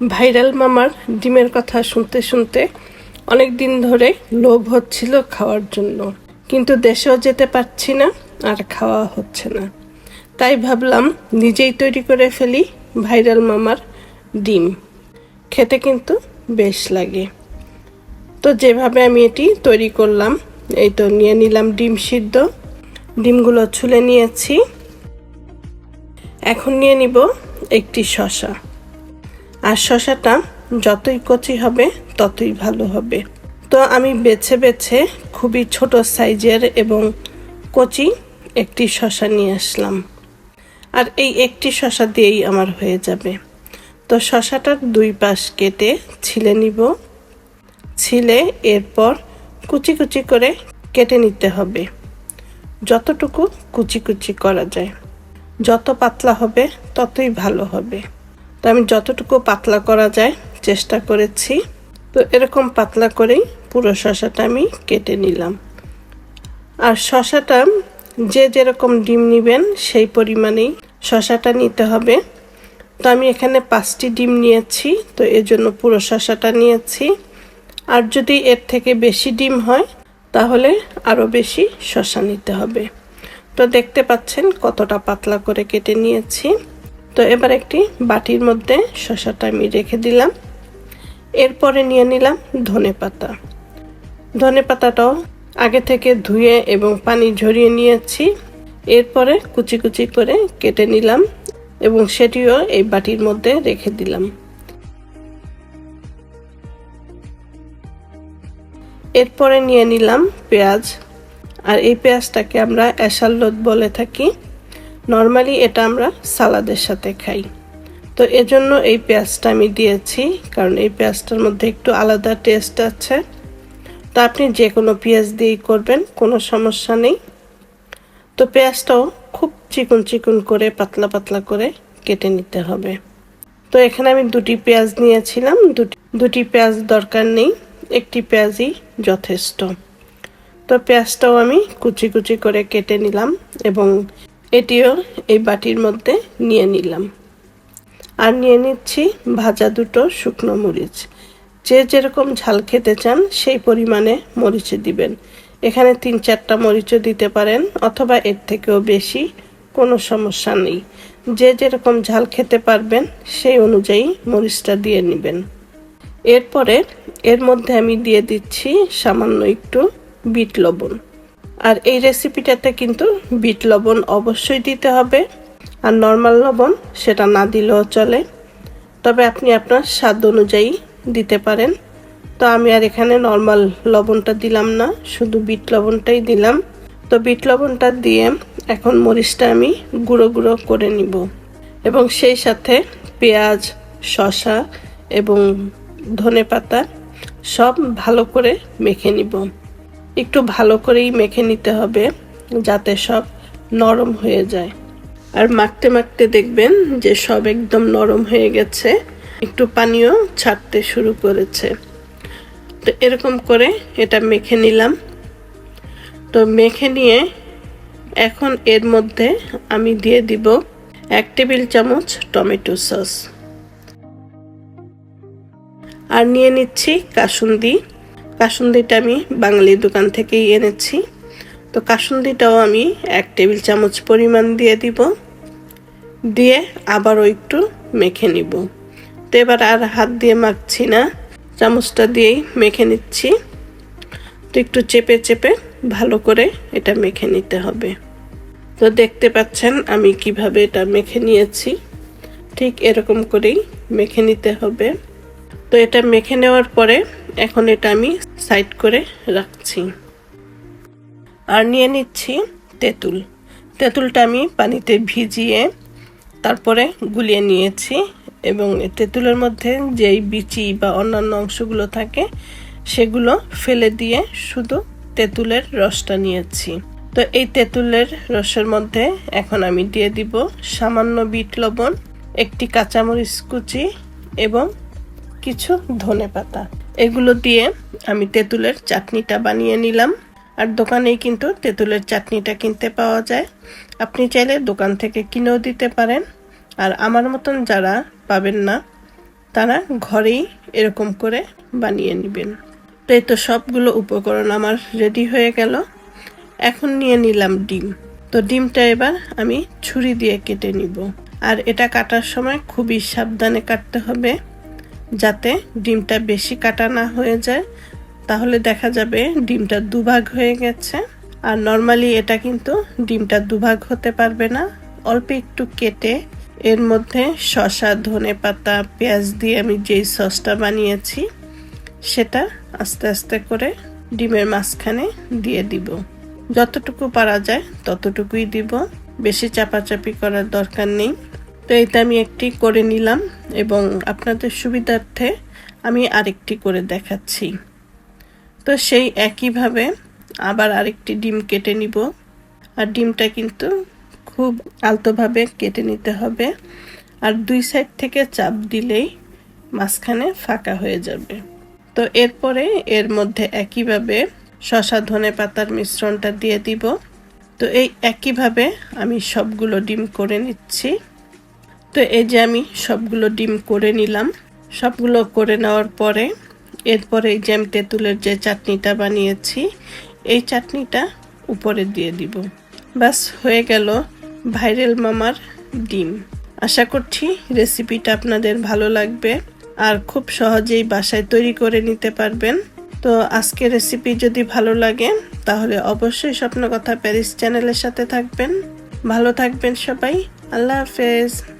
Viral মামার ডিমের কথা শুনতে শুনতে অনেক দিন ধরে লোভ হচ্ছিল খাওয়ার জন্য। কিন্তু দেশেও যেতে পারছি না, আর খাওয়া হচ্ছে না। তাই ভাবলাম নিজেই তৈরি করে ফেলি ভাইরাল মামার ডিম। খেতে কিন্তু বেশ লাগে। তো যেভাবে আমি এটি তৈরি করলাম, এই তো নিয়ে নিলাম ডিম সিদ্ধ। ডিমগুলো ছুলে নিয়েছি। এখন নিয়ে নিব একটি শশা আর শশাটা যতই কচি হবে, ততই ভালো হবে। তো আমি বেছে বেছে খুবই ছোট সাইজের এবং কচি একটি শশা নিয়ে আসলাম। আর এই একটি শশা দিয়েই আমার হয়ে যাবে। তো শশাটার দুই পাশ কেটে ছিলে নিব। ছিলে এরপর কুচি কুচি করে কেটে নিতে হবে। যতটুকু কুচি কুচি করা যায়। যত পাতলা হবে, ততই ভালো হবে। তো আমি যতটুকু পাতলা করা যায় চেষ্টা করেছি। তো এরকম পাতলা করেই পুরো শশাটা আমি কেটে নিলাম। আর শশাটা যে যেরকম ডিম নেবেন সেই পরিমাণেই শশাটা নিতে হবে। তো আমি এখানে পাঁচটি ডিম নিয়েছি, তো এর জন্য পুরো শশাটা নিয়েছি। আর যদি এর থেকে বেশি ডিম হয়, তাহলে আরও বেশি শশা নিতে হবে। তো দেখতে পাচ্ছেন কতটা পাতলা করে কেটে নিয়েছি। তো এবার একটি বাটির মধ্যে শশাটা আমি রেখে দিলাম। এরপরে নিয়ে নিলাম ধনে পাতা। ধনে পাতাটাও আগে থেকে ধুয়ে এবং পানি ঝরিয়ে নিয়েছি। এরপরে কুচি কুচি করে কেটে নিলাম এবং সেটিও এই বাটির মধ্যে রেখে দিলাম। এরপরে নিয়ে নিলাম পেঁয়াজ। আর এই পেঁয়াজটাকে আমরা অ্যাসাল্লত বলে থাকি। নর্মালি এটা আমরা সালাদের সাথে খাই। তো এজন্য এই পেঁয়াজটা আমি দিয়েছি, কারণ এই পেঁয়াজটার মধ্যে একটু আলাদা টেস্ট আছে। তো আপনি যে কোনো পেঁয়াজ দিয়েই করবেন, কোনো সমস্যা নেই। তো পেঁয়াজটাও খুব চিকন চিকন করে, পাতলা পাতলা করে কেটে নিতে হবে। তো এখানে আমি দুটি পেঁয়াজ নিয়েছিলাম, দুটি দুটি পেঁয়াজ দরকার নেই, একটি পেঁয়াজই যথেষ্ট। তো পেঁয়াজটাও আমি কুচি কুচি করে কেটে নিলাম এবং এটিও এই বাটির মধ্যে নিয়ে নিলাম। আর নিয়ে নিচ্ছি ভাজা দুটো শুকনো মরিচ। যে যেরকম ঝাল খেতে চান সেই পরিমাণে মরিচে দিবেন। এখানে তিন চারটা মরিচও দিতে পারেন অথবা এর থেকেও বেশি, কোনো সমস্যা নেই। যে যেরকম ঝাল খেতে পারবেন সেই অনুযায়ী মরিচটা দিয়ে নেবেন। এরপরে এর মধ্যে আমি দিয়ে দিচ্ছি সামান্য একটু বিট লবণ। আর এই রেসিপিটাতে কিন্তু বিট লবণ অবশ্যই দিতে হবে। আর নর্মাল লবণ সেটা না দিলেও চলে। তবে আপনি আপনার স্বাদ অনুযায়ী দিতে পারেন। তো আমি আর এখানে নর্মাল লবণটা দিলাম না, শুধু বিট লবণটাই দিলাম। তো বিট লবণটা দিয়ে এখন মরিচটা আমি গুঁড়ো গুঁড়ো করে নিব। এবং সেই সাথে পেঁয়াজ, শসা এবং ধনে পাতা সব ভালো করে মেখে নিব। একটু ভালো করেই মেখে নিতে হবে যাতে সব নরম হয়ে যায়। আর মাখতে মাখতে দেখবেন যে সব একদম নরম হয়ে গেছে। একটু পানিও ছাড়তে শুরু করেছে। তো এরকম করে এটা মেখে নিলাম। তো মেখে নিয়ে এখন এর মধ্যে আমি দিয়ে দিব এক টেবিল চামচ টমেটো সস। আর নিয়ে নিচ্ছি কাসুন্দি কাসুন্দিটা আমি বাঙালি দোকান থেকেই এনেছি। তো কাসুন্দিটাও আমি এক টেবিল চামচ পরিমাণ দিয়ে দিব। দিয়ে আবারও একটু মেখে নিব। তো এবার আর হাত দিয়ে মাখছি না, চামচটা দিয়েই মেখে নিচ্ছি। তো একটু চেপে চেপে ভালো করে এটা মেখে নিতে হবে। তো দেখতে পাচ্ছেন আমি কীভাবে এটা মেখে নিয়েছি। ঠিক এরকম করেই মেখে নিতে হবে। তো এটা মেখে নেওয়ার পরে এখন এটা আমি সাইড করে রাখছি। আর নিয়ে নিচ্ছি তেঁতুল। তেঁতুলটা আমি পানিতে ভিজিয়ে তারপরে গুলিয়ে নিয়েছি এবং তেঁতুলের মধ্যে যেই বিচি বা অন্যান্য অংশগুলো থাকে, সেগুলো ফেলে দিয়ে শুধু তেঁতুলের রসটা নিয়েছি। তো এই তেঁতুলের রসের মধ্যে এখন আমি দিয়ে দিব সামান্য বিট লবণ, একটি কাঁচামরিচ কুচি এবং কিছু ধনে পাতা। এগুলো দিয়ে আমি তেঁতুলের চাটনিটা বানিয়ে নিলাম। আর দোকানেই কিন্তু তেঁতুলের চাটনিটা কিনতে পাওয়া যায়। আপনি চাইলে দোকান থেকে কিনেও দিতে পারেন। আর আমার মতন যারা পাবেন না, তারা ঘরেই এরকম করে বানিয়ে নেবেন। তো এই তো সবগুলো উপকরণ আমার রেডি হয়ে গেল। এখন নিয়ে নিলাম ডিম। তো ডিমটা এবার আমি ছুরি দিয়ে কেটে নিব। আর এটা কাটার সময় খুবই সাবধানে কাটতে হবে। যাতে ডিমটা বেশি কাটা না হয়ে যায়, তাহলে দেখা যাবে ডিমটা দুভাগ হয়ে গেছে। আর নর্মালি এটা কিন্তু ডিমটা দুভাগ হতে পারবে না। অল্প একটু কেটে এর মধ্যে শসা, ধনে পাতা, পেঁয়াজ দিয়ে আমি যেই সসটা বানিয়েছি, সেটা আস্তে আস্তে করে ডিমের মাঝখানে দিয়ে দিব। যতটুকু পারা যায় ততটুকুই দিব। বেশি চাপাচাপি করার দরকার নেই। তো এটা আমি একটি করে নিলাম এবং আপনাদের সুবিধার্থে আমি আরেকটি করে দেখাচ্ছি। তো সেই একইভাবে আবার আরেকটি ডিম কেটে নিব। আর ডিমটা কিন্তু খুব আলতোভাবে কেটে নিতে হবে। আর দুই সাইড থেকে চাপ দিলেই মাঝখানে ফাঁকা হয়ে যাবে। তো এরপরে এর মধ্যে একইভাবে শশা ধনে পাতার মিশ্রণটা দিয়ে দিব। তো এই একইভাবে আমি সবগুলো ডিম করে নিচ্ছি। তো এই যে আমি সবগুলো ডিম করে নিলাম। সবগুলো করে নেওয়ার পরে, এরপরে এই যে আমি তেঁতুলের যে চাটনিটা বানিয়েছি, এই চাটনিটা উপরে দিয়ে দিব। ব্যাস, হয়ে গেল ভাইরাল মামার ডিম। আশা করছি রেসিপিটা আপনাদের ভালো লাগবে আর খুব সহজেই বাসায় তৈরি করে নিতে পারবেন। তো আজকে রেসিপি যদি ভালো লাগে, তাহলে অবশ্যই স্বপ্ন কথা প্যারিস চ্যানেলের সাথে থাকবেন। ভালো থাকবেন সবাই। আল্লাহ হাফেজ।